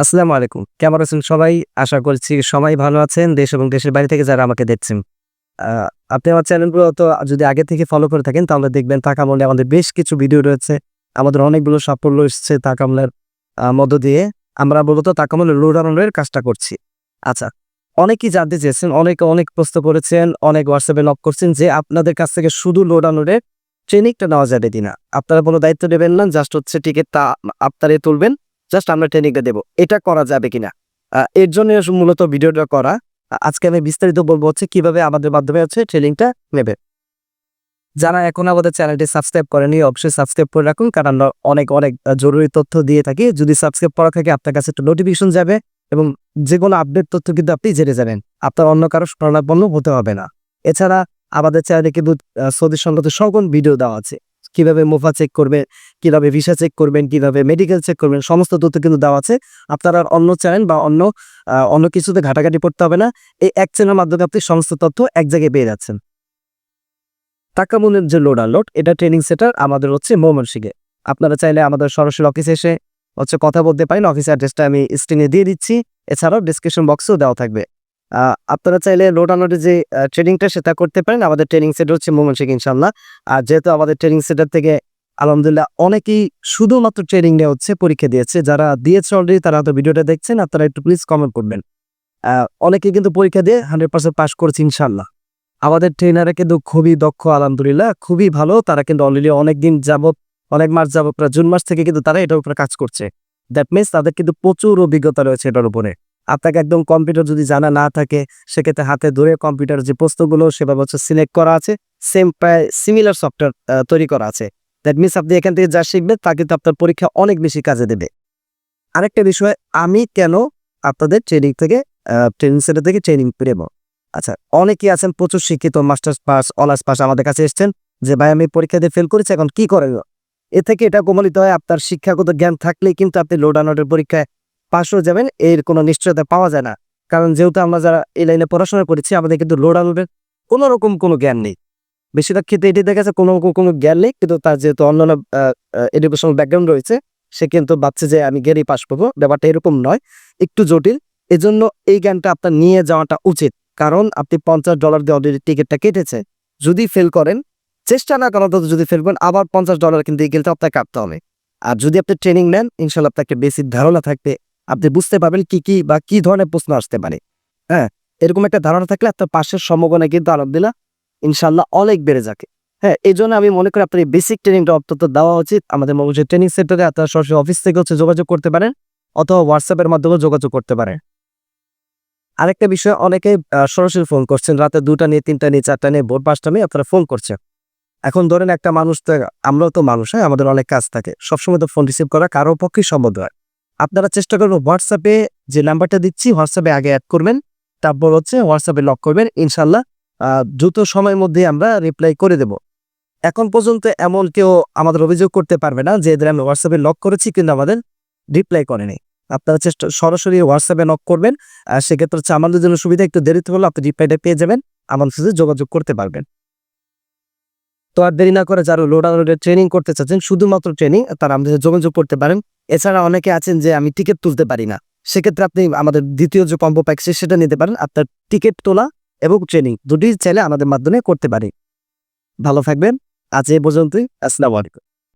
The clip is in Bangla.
আসসালামু আলাইকুম। কেমন আছেন সবাই? আশা করছি সবাই ভালো আছেন। দেশ এবং দেশের বাইরে থেকে যারা আমাকে দেখছেন। আপনি আমার চ্যানেলগুলো তো যদি আগে থেকে ফলো করে থাকেন তাহলে দেখবেন তাকামলে আমাদের বেশ কিছু ভিডিও রয়েছে। আমাদের অনেকগুলো সাফল্য এসেছে তাকামলের আহ, মধ্য দিয়ে। আমরা মূলত তাকামলের লোডানোর কাজটা করছি। আচ্ছা অনেকেই জানতে চেয়েছেন অনেকে অনেক প্রশ্ন করেছেন অনেক হোয়াটসঅ্যাপে নক করছেন যে আপনাদের কাছ থেকে শুধু লোডানোরের ট্রেনিংটা নেওয়া যাবে কিনা? আপনারা কোনো দায়িত্ব নেবেন না জাস্ট হচ্ছে টিকিটটা আপনারাই তুলবেন। জাস্ট আমরা ট্রেনিংটা দেবো। এটা করা যাবে কিনা? এর জন্য মূলত ভিডিওটা করা। আজকে আমি বিস্তারিত বলব হচ্ছে কীভাবে আমাদের মাধ্যমে হচ্ছে ট্রেনিংটা নেবে। যারা এখন আমাদের চ্যানেলটি সাবস্ক্রাইব করেনি, অবশ্যই সাবস্ক্রাইব করে রাখুন, কারণ আমরা অনেক অনেক জরুরি তথ্য দিয়ে থাকি। যদি সাবস্ক্রাইব করা থাকে, আপনার কাছে একটা নোটিফিকেশন যাবে এবং যে কোনো আপডেট তথ্য কিন্তু আপনি জেনে যাবেন। আপনার অন্য কারও স্মরণাপন্ন হতে হবে না। এছাড়া আমাদের চ্যানেলে কিন্তু সৌদি সংগত সকল ভিডিও দেওয়া আছে। কীভাবে মুফা চেক করবে কীভাবে ভিসা চেক করবেন, কীভাবে মেডিকেল চেক করবেন, সমস্ত তথ্য কিন্তু দেওয়া আছে। আপনার আর অন্য চ্যানেল বা অন্য অন্য কিছুতে ঘাটাঘাটি পড়তে হবে না। এই এক চ্যানেলের মাধ্যমে আপনি সমস্ত তথ্য এক জায়গায় পেয়ে যাচ্ছেন। টাকামুনের যে লোড আনলোড এটা ট্রেনিং সেন্টার আমাদের হচ্ছে ময়মনসিংহে। আপনারা চাইলে আমাদের সরাসরি অফিসে এসে হচ্ছে কথা বলতে পারেন। অফিস অ্যাড্রেসটা আমি স্ক্রিনে দিয়ে দিচ্ছি। এছাড়াও ডিসক্রিপশন বক্সেও দেওয়া থাকবে। আপনারা চাইলে আনলোডের যে ট্রেনিংটা সেটা করতে পারেন। আমাদের ট্রেনিং সেন্টার হচ্ছে ময়মনসিংহ ইনশাল্লাহ আর যেহেতু আমাদের ট্রেনিং সেন্টার থেকে, আলহামদুলিল্লাহ, অনেকেই শুধুমাত্র ট্রেনিং নেওয়া হচ্ছে, পরীক্ষা দিয়েছে। যারা দিয়েছে অলরেডি তারা হয়তো ভিডিওটা দেখছেন, আপনারা একটু প্লিজ কমেন্ট করবেন। অনেকে কিন্তু পরীক্ষা দিয়ে হান্ড্রেড পার্সেন্ট পাস করেছে ইনশাল্লাহ আমাদের ট্রেনারে কিন্তু খুবই দক্ষ, আলহামদুলিল্লাহ। খুবই ভালো। তারা কিন্তু অলরেডি অনেক দিন যাবত অনেক মাস যাবত প্রায় জুন মাস থেকে কিন্তু তারা এটার উপরে কাজ করছে। দ্যাট মিনস তাদের কিন্তু প্রচুর অভিজ্ঞতা রয়েছে এটার উপরে। আপনাকে একদম কম্পিউটার যদি জানা না থাকে, সেক্ষেত্রে হাতে ধরে কম্পিউটার যে প্রশ্নগুলো সেভাবে হচ্ছে সিলেক্ট করা আছে। সেম প্রায় সিমিলার সফটওয়্যার তৈরি করা আছে। দ্যাট মিনস আপনি এখান থেকে যা শিখবেন, তা কিন্তু আপনার পরীক্ষা অনেক বেশি কাজে দেবে। আরেকটা বিষয়, আমি কেন আপনাদের ট্রেনিং থেকে ট্রেনিং সেন্টার থেকে ট্রেনিং নেব আচ্ছা অনেকেই আছেন, প্রচুর শিক্ষিত মাস্টার্স পাস অনার্স পাস আমাদের কাছে এসছেন, যে ভাই আমি পরীক্ষা দিয়ে ফেল করেছি, এখন কি করে এ থেকে এটা প্রমাণিত হয়, আপনার শিক্ষাগত জ্ঞান থাকলেই কিন্তু আপনি লোড আনোডের পরীক্ষায় পাশ হয়ে যাবেন, এর কোনো নিশ্চয়তা পাওয়া যায় না। কারণ যেহেতু আমরা যারা এই লাইনে পড়াশোনা করেছি, আমাদের কিন্তু লোড আনোডের কোনো রকম কোনো জ্ঞান নেই। বেশিরভাগ ক্ষেত্রে এটি দেখা যাচ্ছে কোনো রকম কোনো জ্ঞান নেই, কিন্তু তার যেহেতু অন্যান্য এডুকেশনাল ব্যাকগ্রাউন্ড রয়েছে, সে কিন্তু ভাবছে যে আমি গেলেই পাশ পাবো ব্যাপারটা এরকম নয়, একটু জটিল। এজন্য এই জ্ঞানটা আপনার নিয়ে যাওয়াটা উচিত। কারণ আপনি পঞ্চাশ ডলার দিয়ে অলরেডি টিকিটটা কেটেছে। যদি ফেল করেন, চেষ্টা না করার যদি ফেল করেন, আবার পঞ্চাশ ডলার কিন্তু এই গেলটা আপনাকে কাটতে হবে। আর যদি আপনি ট্রেনিং নেন, ইনশাল্লাহ আপনাকে বেসিক ধারণা থাকবে। আপনি বুঝতে পারবেন কি কি বা কি ধরনের প্রশ্ন আসতে পারে। হ্যাঁ এরকম একটা ধারণা থাকলে আপনার পাশের সম্ভাবনা কিন্তু আলহামদুলিল্লাহ ইনশাল্লাহ অনেক বেড়ে যাকে হ্যাঁ এই জন্য আমি মনে করি আপনার বেসিক ট্রেনিংটা অন্তত দেওয়া উচিত। আমাদের মঙ্গলের ট্রেনিং সেন্টারে আপনার সরাসরি অফিস থেকে হচ্ছে যোগাযোগ করতে পারেন অথবা হোয়াটসঅ্যাপের মাধ্যমে যোগাযোগ করতে পারেন। আরেকটা বিষয় অনেকে সরাসরি ফোন করছেন। রাতে দুটা নিয়ে, তিনটা নিয়ে, চারটা নিয়ে, ভোর পাঁচটা নিয়ে আপনারা ফোন করছেন। এখন ধরেন একটা মানুষ তো, আমরাও তো মানুষ হ্যাঁ আমাদের অনেক কাজ থাকে। সবসময় তো ফোন রিসিভ করা কারও পক্ষেই সম্ভব হয় আপনারা চেষ্টা করবেন হোয়াটসঅ্যাপে যে নাম্বারটা দিচ্ছি হোয়াটসঅ্যাপে আগে অ্যাড করবেন, তারপর হচ্ছে হোয়াটসঅ্যাপে লক করবেন ইনশাল্লাহ দ্রুত সময়ের মধ্যে আমরা রিপ্লাই করে দেব। এখন পর্যন্ত এমন কেউ আমাদের অভিযোগ করতে পারবে না যে এদের আমি হোয়াটসঅ্যাপে লক করেছি কিন্তু আমাদের রিপ্লাই করেনি আপনারা চেষ্টা, সরাসরি হোয়াটসঅ্যাপে নক করবেন আর সেক্ষেত্রে হচ্ছে আমাদের জন্য সুবিধা, একটু দেরিতে হলে আপনি রিপ্লাইটা পেয়ে যাবেন, আমাদের সাথে যোগাযোগ করতে পারবেন। তো আর দেরি না করে যারা লোড আনলোডের ট্রেনিং করতে চাচ্ছেন, শুধুমাত্র ট্রেনিং তারা আমাদের যোগাযোগ করতে পারেন। এছাড়া অনেকে আছেন যে আমি টিকিট তুলতে পারি না। সেক্ষেত্রে আপনি আমাদের দ্বিতীয় যে কম্বো প্যাকেজ সেটা নিতে পারেন। আপনার টিকিট তোলা এবং ট্রেনিং দুটি চাইলে আমাদের মাধ্যমে করতে পারি। ভালো থাকবেন। আজ এ পর্যন্তই। আসসালামু আলাইকুম।